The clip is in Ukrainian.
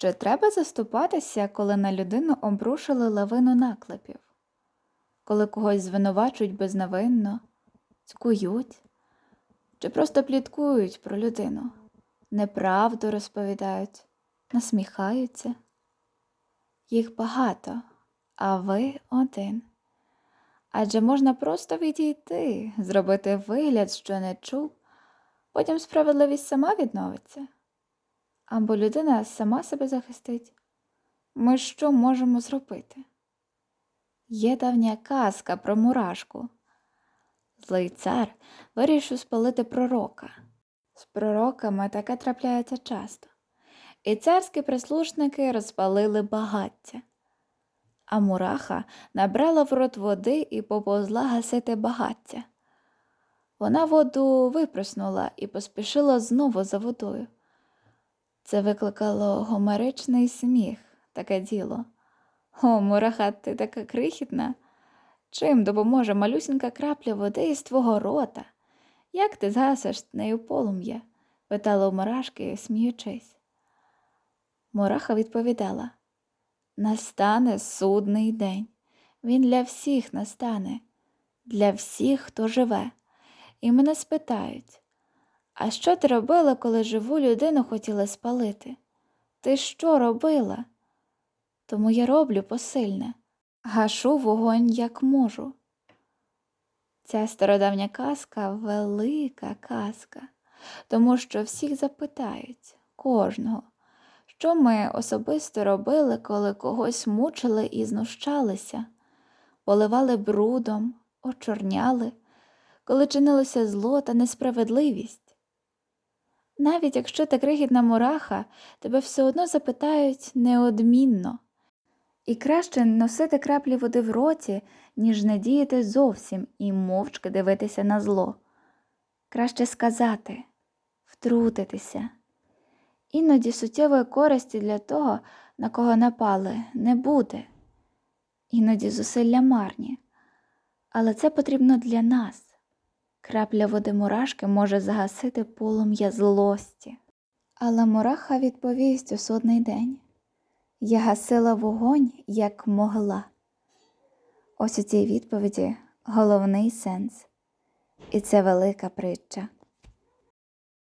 Чи треба заступатися, коли на людину обрушили лавину наклепів? Коли когось звинувачують безневинно, цькують, чи просто пліткують про людину, неправду розповідають, насміхаються? Їх багато, а ви один. Адже можна просто відійти, зробити вигляд, що не чув, потім справедливість сама відновиться. Або людина сама себе захистить. Ми що можемо зробити? Є давня казка про мурашку. Злий цар вирішив спалити пророка. З пророками таке трапляється часто. І царські прислушники розпалили багаття. А мураха набрала в рот води і поповзла гасити багаття. Вона воду випреснула і поспішила знову за водою. Це викликало гомеричний сміх, таке діло. О, мураха, ти така крихітна. Чим допоможе малюсінька крапля води із твого рота? Як ти згасиш нею полум'я? питала у мурашки, сміючись. Мураха відповідала Настане судний день. Він для всіх настане, для всіх, хто живе. І мене спитають а що ти робила, коли живу людину хотіли спалити? Ти що робила? Тому я роблю посильне, гашу вогонь, як можу. Ця стародавня казка велика казка, тому що всіх запитають, кожного, що ми особисто робили, коли когось мучили і знущалися, поливали брудом, очорняли, коли чинилося зло та несправедливість. Навіть якщо ти крихітна мураха, тебе все одно запитають неодмінно. І краще носити краплі води в роті, ніж не діяти зовсім і мовчки дивитися на зло. Краще сказати, втрутитися. Іноді суттєвої користі для того, на кого напали, не буде, іноді зусилля марні. Але це потрібно для нас. Крапля води мурашки може загасити полум'я злості. Але мураха відповість у судний день я гасила вогонь, як могла. Ось у цій відповіді головний сенс, і це велика притча.